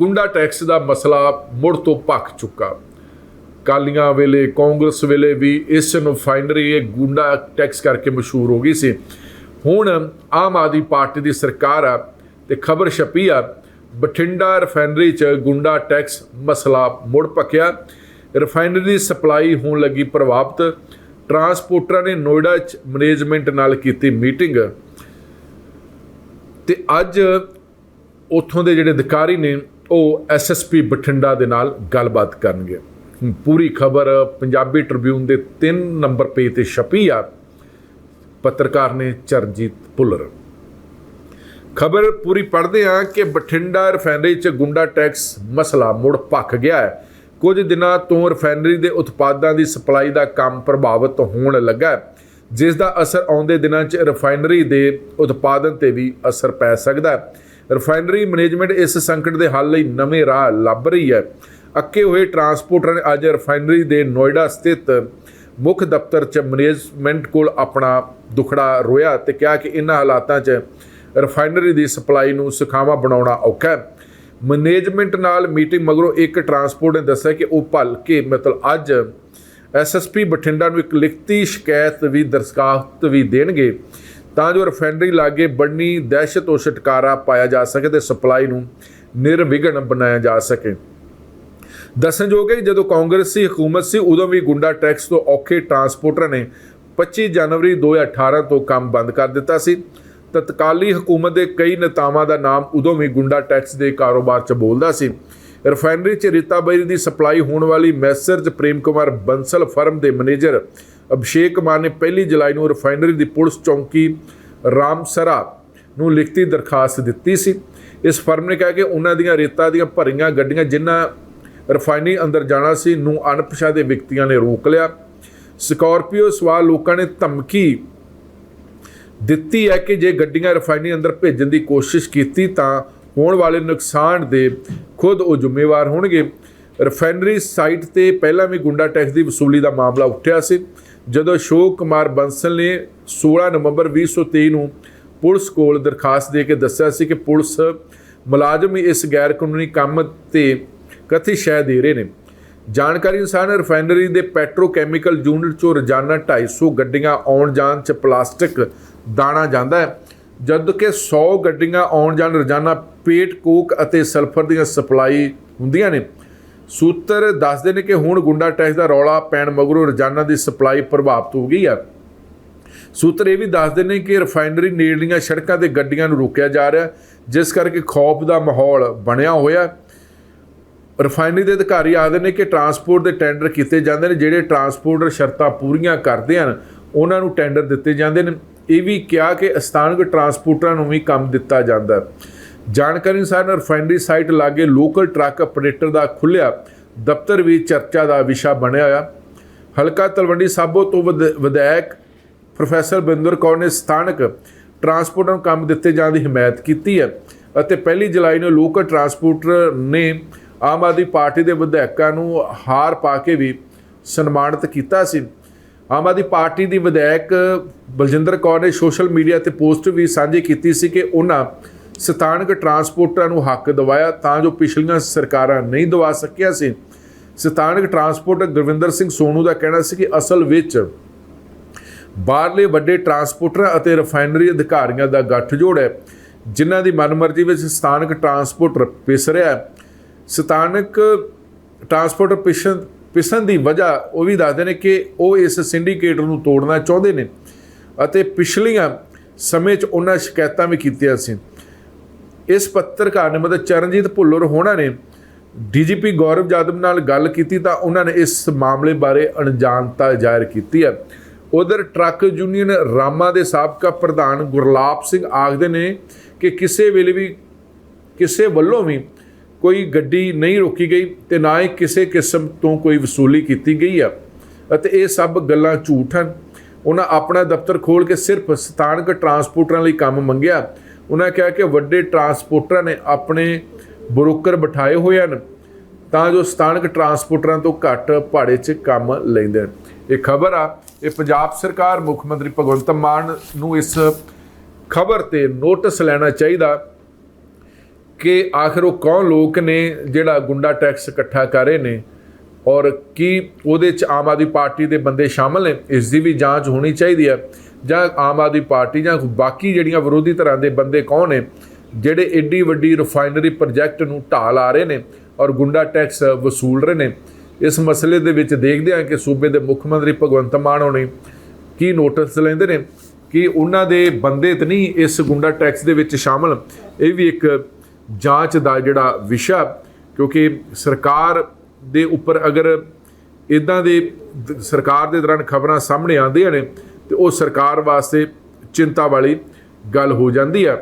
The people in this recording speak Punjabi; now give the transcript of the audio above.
ਗੁੰਡਾ ਟੈਕਸ ਦਾ ਮਸਲਾ ਮੁੜ ਤੋਂ ਭਖ ਚੁੱਕਾ। ਕਾਲੀਆਂ ਵੇਲੇ ਕਾਂਗਰਸ ਵੇਲੇ ਵੀ ਇਸ ਰਿਫਾਈਨਰੀ ਇਹ ਗੁੰਡਾ ਟੈਕਸ ਕਰਕੇ ਮਸ਼ਹੂਰ ਹੋ ਗਈ ਸੀ। ਹੁਣ ਆਮ ਆਦਮੀ ਪਾਰਟੀ ਦੀ ਸਰਕਾਰ ਆ ਤੇ ਖਬਰ ਛਪੀ ਆ, ਬਠਿੰਡਾ ਰਿਫਾਈਨਰੀ 'ਚ ਗੁੰਡਾ ਟੈਕਸ ਮਸਲਾ ਮੁੜ ਪਕਿਆ ਰਿਫਾਈਨਰੀ ਦੀ ਸਪਲਾਈ ਹੋਣ ਲੱਗੀ ਪ੍ਰਭਾਵਿਤ। ਟਰਾਂਸਪੋਰਟਰਾਂ ਨੇ ਨੋਇਡਾ 'ਚ ਮੈਨੇਜਮੈਂਟ ਨਾਲ ਕੀਤੀ ਮੀਟਿੰਗ। ਤੇ ਅੱਜ ਉੱਥੋਂ ਦੇ ਜਿਹੜੇ ਅਧਿਕਾਰੀ ਨੇ ਉਹ ਐਸਐਸਪੀ ਬਠਿੰਡਾ ਦੇ ਨਾਲ ਗੱਲਬਾਤ ਕਰਨਗੇ। ਪੂਰੀ ਖਬਰ ਪੰਜਾਬੀ ਟ੍ਰਿਬਿਊਨ ਦੇ 3 ਨੰਬਰ ਪੇਜ ਤੇ ਛਪੀ ਆ। ਪੱਤਰਕਾਰ ਨੇ ਚਰਨਜੀਤ ਪੁੱਲਰ ਖਬਰ ਪੂਰੀ ਪੜ੍ਹਦੇ ਆ ਕਿ ਬਠਿੰਡਾ ਰਿਫਾਈਨਰੀ 'ਚ ਗੁੰਡਾ ਟੈਕਸ ਮਸਲਾ ਮੁੜ ਭਖ ਗਿਆ ਹੈ। ਕੁਝ ਦਿਨਾਂ ਤੋਂ ਰਿਫਾਈਨਰੀ ਦੇ ਉਤਪਾਦਾਂ ਦੀ ਸਪਲਾਈ ਦਾ ਕੰਮ ਪ੍ਰਭਾਵਿਤ ਹੋਣ ਲੱਗਾ ਜਿਸ ਦਾ ਅਸਰ ਆਉਂਦੇ ਦਿਨਾਂ 'ਚ ਰਿਫਾਈਨਰੀ ਦੇ ਉਤਪਾਦਨ ਤੇ ਵੀ ਅਸਰ ਪੈ ਸਕਦਾ ਹੈ। ਰਿਫਾਈਨਰੀ ਮੈਨੇਜਮੈਂਟ ਇਸ ਸੰਕਟ ਦੇ ਹੱਲ ਲਈ ਨਵੇਂ ਰਾਹ ਲੱਭ ਰਹੀ ਹੈ। ਅੱਕੇ ਹੋਏ ਟਰਾਂਸਪੋਰਟਰਾਂ ਨੇ ਅੱਜ ਰਿਫਾਈਨਰੀ ਦੇ ਨੋਇਡਾ ਸਥਿਤ ਮੁੱਖ ਦਫ਼ਤਰ 'ਚ ਮੈਨੇਜਮੈਂਟ ਕੋਲ ਆਪਣਾ ਦੁਖੜਾ ਰੋਇਆ ਤੇ ਕਿਹਾ ਕਿ ਇਹਨਾਂ ਹਾਲਾਤਾਂ 'ਚ ਰਿਫਾਈਨਰੀ ਦੀ ਸਪਲਾਈ ਨੂੰ ਸੁਖਾਵਾਂ ਬਣਾਉਣਾ ਔਖਾ ਹੈ। ਮੈਨੇਜਮੈਂਟ ਨਾਲ ਮੀਟਿੰਗ ਮਗਰੋਂ ਇੱਕ ਟਰਾਂਸਪੋਰਟ ਨੇ ਦੱਸਿਆ ਕਿ ਉਹ ਭਲ ਕੇ ਮਤਲਬ ਅੱਜ ਐਸਐਸਪੀ ਬਠਿੰਡਾ ਨੂੰ ਇੱਕ ਲਿਖਤੀ ਸ਼ਿਕਾਇਤ ਵੀ ਦਰਸਖਾਸਤ ਵੀ ਦੇਣਗੇ। ਤਾਂ ਜੋ ਰਿਫਾਈਨਰੀ ਲਾਗੇ ਬਣਨੀ, ਦਹਿਸ਼ਤ ਤੋਂ ਛੁਟਕਾਰਾ ਪਾਇਆ ਜਾ ਸਕੇ ਤੇ ਸਪਲਾਈ ਨੂੰ ਨਿਰਵਿਘਨ ਬਣਾਇਆ ਜਾ ਸਕੇ। ਦੱਸਣਯੋਗ ਹੈ ਕਿ ਜਦੋਂ ਕਾਂਗਰਸੀ ਹਕੂਮਤ ਸੀ, ਉਦੋਂ ਵੀ ਗੁੰਡਾ ਟੈਕਸ ਤੋਂ ਔਖੇ ਟਰਾਂਸਪੋਰਟਰ ਨੇ 25 ਜਨਵਰੀ 2018 ਤੋਂ ਕੰਮ ਬੰਦ ਕਰ ਦਿੱਤਾ ਸੀ। ਤਤਕਾਲੀ ਹਕੂਮਤ ਦੇ ਕਈ ਨੇਤਾਵਾਂ ਦਾ ਨਾਮ ਉਦੋਂ ਵੀ ਗੁੰਡਾ ਟੈਕਸ ਦੇ ਕਾਰੋਬਾਰ 'ਚ ਬੋਲਦਾ ਸੀ। ਰਿਫਾਈਨਰੀ 'ਚ ਰੀਤਾਬੇਰੀ ਦੀ ਸਪਲਾਈ ਹੋਣ ਵਾਲੀ ਮੈਸਰਜ ਪ੍ਰੇਮ ਕੁਮਾਰ ਬੰਸਲ ਫਰਮ ਦੇ ਮੈਨੇਜਰ ਅਭਿਸ਼ੇਕ ਕੁਮਾਰ ਨੇ ਪਹਿਲੀ ਜੁਲਾਈ ਨੂੰ ਰਿਫਾਈਨਰੀ ਦੀ ਪੁਲਿਸ ਚੌਂਕੀ ਰਾਮਸਰਾ ਨੂੰ ਲਿਖਤੀ ਦਰਖਾਸਤ ਦਿੱਤੀ ਸੀ। ਇਸ ਫਰਮ ਨੇ ਕਿਹਾ ਕਿ ਉਹਨਾਂ ਦੀਆਂ ਰੇਤਾ ਦੀਆਂ ਭਰੀਆਂ ਗੱਡੀਆਂ ਜਿਨ੍ਹਾਂ ਰਿਫਾਈਨਰੀ ਅੰਦਰ ਜਾਣਾ ਸੀ, ਨੂੰ ਅਣਪਛਾਤੇ ਵਿਅਕਤੀਆਂ ਨੇ ਰੋਕ ਲਿਆ। ਸਕਾਰਪੀਓ ਸਵਾਰ ਲੋਕਾਂ ਨੇ ਧਮਕੀ ਦਿੱਤੀ ਹੈ ਕਿ ਜੇ ਗੱਡੀਆਂ ਰਿਫਾਈਨਰੀ ਅੰਦਰ ਭੇਜਣ ਦੀ ਕੋਸ਼ਿਸ਼ ਕੀਤੀ ਤਾਂ ਹੋਣ ਵਾਲੇ ਨੁਕਸਾਨ ਦੇ ਖੁਦ ਉਹ ਜ਼ਿੰਮੇਵਾਰ ਹੋਣਗੇ। ਰਿਫਾਈਨਰੀ ਸਾਈਟ ਤੇ ਪਹਿਲਾਂ ਵੀ ਗੁੰਡਾ ਟੈਕਸ ਦੀ ਵਸੂਲੀ ਦਾ ਮਾਮਲਾ ਉੱਠਿਆ ਸੀ। ਜਦੋਂ ਅਸ਼ੋਕ ਕੁਮਾਰ ਬੰਸਲ ਨੇ 16 ਨਵੰਬਰ 2023 ਨੂੰ ਪੁਲਿਸ ਕੋਲ ਦਰਖਾਸਤ ਦੇ ਕੇ ਦੱਸਿਆ ਸੀ ਕਿ ਪੁਲਿਸ ਮੁਲਾਜ਼ਮ ਹੀ ਇਸ ਗੈਰ ਕਾਨੂੰਨੀ ਕੰਮ ਤੇ ਕਥਿਤ ਸ਼ਹਿ ਦੇ ਰਹੇ ਨੇ। ਜਾਣਕਾਰੀ ਅਨੁਸਾਰ ਰਿਫਾਈਨਰੀ ਦੇ ਪੈਟਰੋਕੈਮੀਕਲ ਯੂਨਿਟ ਚੋਂ ਰੋਜ਼ਾਨਾ 250 ਗੱਡੀਆਂ ਆਉਣ ਜਾਣ ਚ ਪਲਾਸਟਿਕ ਦਾਣਾ ਜਾਂਦਾ ਹੈ। ਜਦ ਕਿ 100 ਗੱਡੀਆਂ ਆਉਣ ਜਾਣ ਰੋਜ਼ਾਨਾ ਪੇਟ ਕੋਕ ਅਤੇ ਸਲਫਰ ਦੀਆਂ ਸਪਲਾਈ ਹੁੰਦੀਆਂ ਨੇ ਸੂਤਰ ਦੱਸਦੇ ਨੇ ਕਿ ਹੁਣ ਗੁੰਡਾ ਟੈਕਸ ਦਾ ਰੌਲਾ ਪੈਣ ਮਗਰੋਂ ਰੋਜ਼ਾਨਾ ਦੀ ਸਪਲਾਈ ਪ੍ਰਭਾਵਿਤ ਹੋ ਗਈ ਆ। ਸੂਤਰ ਇਹ ਵੀ ਦੱਸਦੇ ਨੇ ਕਿ ਰਿਫਾਈਨਰੀ ਨੇੜਲੀਆਂ ਸੜਕਾਂ ਤੇ ਗੱਡੀਆਂ ਨੂੰ ਰੋਕਿਆ ਜਾ ਰਿਹਾ ਜਿਸ ਕਰਕੇ ਖੌਫ ਦਾ ਮਾਹੌਲ ਬਣਿਆ ਹੋਇਆ। ਹੈ ਰਿਫਾਈਨਰੀ ਦੇ ਅਧਿਕਾਰੀ ਆਖਦੇ ਨੇ ਕਿ ਟਰਾਂਸਪੋਰਟ ਦੇ ਟੈਂਡਰ ਕੀਤੇ ਜਾਂਦੇ ਨੇ, ਜਿਹੜੇ ਟਰਾਂਸਪੋਰਟਰ ਸ਼ਰਤਾਂ ਪੂਰੀਆਂ ਕਰਦੇ ਹਨ, ਉਹਨਾਂ ਨੂੰ ਟੈਂਡਰ ਦਿੱਤੇ ਜਾਂਦੇ ਨੇ। ਇਹ ਵੀ ਕਿਹਾ ਕਿ ਸਥਾਨਕ ਟਰਾਂਸਪੋਰਟਰਾਂ ਨੂੰ ਵੀ ਕੰਮ ਦਿੱਤਾ ਜਾਂਦਾ ਹੈ। ਜਾਣਕਾਰੀ ਅਨੁਸਾਰ ਰਿਫਾਈਨਰੀ ਸਾਈਟ ਲਾਗੇ ਲੋਕਲ ਟਰੱਕ ਆਪਰੇਟਰ ਦਾ ਖੁੱਲਿਆ ਦਫ਼ਤਰ ਵੀ ਚਰਚਾ ਦਾ ਵਿਸ਼ਾ ਬਣਿਆ ਹੋਇਆ। ਹਲਕਾ ਤਲਵੰਡੀ ਸਾਬੋ ਤੋਂ ਵਿਧ- ਵਿਧਾਇਕ ਪ੍ਰੋਫੈਸਰ ਬਿੰਦਰ ਕੌਰ ਨੇ ਸਥਾਨਕ ਟਰਾਂਸਪੋਰਟਰ ਨੂੰ ਕੰਮ ਦਿੱਤੇ ਜਾਣ ਦੀ ਹਮਾਇਤ ਕੀਤੀ ਹੈ ਅਤੇ ਪਹਿਲੀ ਜੁਲਾਈ ਨੂੰ ਲੋਕਲ ਟਰਾਂਸਪੋਰਟਰ ਨੇ ਆਮ ਆਦਮੀ ਪਾਰਟੀ ਦੇ ਵਿਧਾਇਕਾਂ ਨੂੰ ਹਾਰ ਪਾ ਕੇ ਵੀ ਸਨਮਾਨਿਤ ਕੀਤਾ ਸੀ। ਆਮ ਆਦਮੀ ਪਾਰਟੀ ਦੀ ਵਿਧਾਇਕ ਬਲਜਿੰਦਰ ਕੌਰ ਨੇ ਸੋਸ਼ਲ ਮੀਡੀਆ ਤੇ ਪੋਸਟ ਵੀ ਸਾਂਝੀ ਕੀਤੀ ਸੀ ਕਿ ਉਹਨਾਂ ਸਥਾਨਕ ਟਰਾਂਸਪੋਰਟਰਾਂ ਨੂੰ ਹੱਕ ਦਿਵਾਇਆ ਤਾਂ ਜੋ ਪਿਛਲੀਆਂ ਸਰਕਾਰਾਂ ਨਹੀਂ ਦਵਾ ਸਕੀਆਂ ਸੀ। ਸਥਾਨਕ ਟਰਾਂਸਪੋਰਟਰ ਗੁਰਵਿੰਦਰ ਸਿੰਘ ਸੋਨੂ ਦਾ ਕਹਿਣਾ ਸੀ ਕਿ ਅਸਲ ਵਿੱਚ ਬਾਹਰਲੇ ਵੱਡੇ ਟਰਾਂਸਪੋਰਟਰਾਂ ਅਤੇ ਰਿਫਾਈਨਰੀ ਅਧਿਕਾਰੀਆਂ ਦਾ ਗੱਠਜੋੜ ਹੈ, ਜਿਨ੍ਹਾਂ ਦੀ ਮਨਮਰਜ਼ੀ ਵਿੱਚ ਸਥਾਨਕ ਟਰਾਂਸਪੋਰਟਰ ਪਿਸ ਰਿਹਾ ਸਥਾਨਕ ਟਰਾਂਸਪੋਰਟਰ ਪਿਸਣ ਪਿਸਣ ਦੀ ਵਜ੍ਹਾ ਉਹ ਵੀ ਦੱਸਦੇ ਨੇ ਕਿ ਉਹ ਇਸ ਸਿੰਡੀਕੇਟ ਨੂੰ ਤੋੜਨਾ ਚਾਹੁੰਦੇ ਨੇ ਅਤੇ ਪਿਛਲੀਆਂ ਸਮੇਂ 'ਚ ਉਹਨਾਂ ਸ਼ਿਕਾਇਤਾਂ ਵੀ ਕੀਤੀਆਂ ਸੀ। ਇਸ ਪੱਤਰਕਾਰ ਨੇ ਮਤਲਬ ਚਰਨਜੀਤ ਭੁੱਲਰ ਹੋਣਾ ਨੇ ਡੀਜੀਪੀ ਗੌਰਵ ਯਾਦਵ ਨਾਲ ਗੱਲ ਕੀਤੀ ਤਾਂ ਉਹਨਾਂ ਨੇ ਇਸ ਮਾਮਲੇ ਬਾਰੇ ਅਣਜਾਣਤਾ ਜ਼ਾਹਿਰ ਕੀਤੀ ਹੈ। ਉਧਰ ਟਰੱਕ ਯੂਨੀਅਨ ਰਾਮਾ ਦੇ ਸਾਬਕਾ ਪ੍ਰਧਾਨ ਗੁਰਲਾਪ ਸਿੰਘ ਆਖਦੇ ਨੇ ਕਿ ਕਿਸੇ ਵੇਲੇ ਵੀ, ਕਿਸੇ ਵੱਲੋਂ ਵੀ ਕੋਈ ਗੱਡੀ ਨਹੀਂ ਰੋਕੀ ਗਈ ਤੇ ਨਾ ਹੀ ਕਿਸੇ ਕਿਸਮ ਤੋਂ ਕੋਈ ਵਸੂਲੀ ਕੀਤੀ ਗਈ ਹੈ ਅਤੇ ਇਹ ਸਭ ਗੱਲਾਂ ਝੂਠ ਹਨ। ਉਹਨਾਂ ਆਪਣਾ ਦਫ਼ਤਰ ਖੋਲ ਕੇ ਸਿਰਫ ਸਥਾਨਕ ਟਰਾਂਸਪੋਰਟਰਾਂ ਲਈ ਕੰਮ ਮੰਗਿਆ। ਉਹਨਾਂ ਕਿਹਾ ਕਿ ਵੱਡੇ ਟਰਾਂਸਪੋਰਟਰਾਂ ਨੇ ਆਪਣੇ ਬਰੋਕਰ ਬਿਠਾਏ ਹੋਏ ਹਨ ਤਾਂ ਜੋ ਸਥਾਨਕ ਟਰਾਂਸਪੋਰਟਰਾਂ ਤੋਂ ਘੱਟ ਭਾੜੇ 'ਚ ਕੰਮ ਲੈਂਦੇ ਹਨ। ਇਹ ਖਬਰ ਆ, ਇਹ ਪੰਜਾਬ ਸਰਕਾਰ, ਮੁੱਖ ਮੰਤਰੀ ਭਗਵੰਤ ਮਾਨ ਨੂੰ ਇਸ ਖਬਰ ਤੇ ਨੋਟਿਸ ਲੈਣਾ ਚਾਹੀਦਾ ਕਿ ਆਖਰ ਉਹ ਕੌਣ ਲੋਕ ਨੇ ਜਿਹੜਾ ਗੁੰਡਾ ਟੈਕਸ ਇਕੱਠਾ ਕਰ ਰਹੇ ਨੇ ਔਰ ਕੀ ਉਹਦੇ ਚ ਆਮ ਆਦਮੀ ਪਾਰਟੀ ਦੇ ਬੰਦੇ ਸ਼ਾਮਲ ਨੇ, ਇਸ ਦੀ ਵੀ ਜਾਂਚ ਹੋਣੀ ਚਾਹੀਦੀ ਹੈ। ਜਾਂ ਆਮ ਆਦਮੀ ਪਾਰਟੀ ਜਾਂ ਬਾਕੀ ਜਿਹੜੀਆਂ ਵਿਰੋਧੀ ਧਿਰਾਂ ਦੇ ਬੰਦੇ ਕੌਣ ਨੇ, ਜਿਹੜੇ ਏਡੀ ਵੱਡੀ ਰਿਫਾਈਨਰੀ ਪ੍ਰੋਜੈਕਟ ਨੂੰ ਢਾਲ ਆ ਰਹੇ ਨੇ ਔਰ ਗੁੰਡਾ ਟੈਕਸ ਵਸੂਲ ਰਹੇ ਨੇ, ਇਸ ਮਸਲੇ ਦੇ ਵਿੱਚ ਦੇਖਦੇ ਹਾਂ ਕਿ ਸੂਬੇ ਦੇ ਮੁੱਖ ਮੰਤਰੀ ਭਗਵੰਤ ਮਾਨ ਹੋਣੀ ਕੀ ਨੋਟਿਸ ਲੈਂਦੇ ਨੇ, ਕਿ ਉਹਨਾਂ ਦੇ ਬੰਦੇ ਤਾਂ ਨਹੀਂ ਇਸ ਗੁੰਡਾ ਟੈਕਸ ਦੇ ਵਿੱਚ ਸ਼ਾਮਲ। ਇਹ ਵੀ ਇੱਕ ਜਾਂਚ ਦਾ ਜਿਹੜਾ ਵਿਸ਼ਾ, ਕਿਉਂਕਿ ਸਰਕਾਰ ਦੇ ਉੱਪਰ ਅਗਰ ਇਦਾਂ ਦੇ ਸਰਕਾਰ ਦੇ ਦੌਰਾਨ ਖਬਰਾਂ ਸਾਹਮਣੇ ਆਉਂਦੀਆਂ ਨੇ ਤੇ ਉਹ ਸਰਕਾਰ ਵਾਸਤੇ ਚਿੰਤਾ ਵਾਲੀ ਗੱਲ ਹੋ ਜਾਂਦੀ ਆ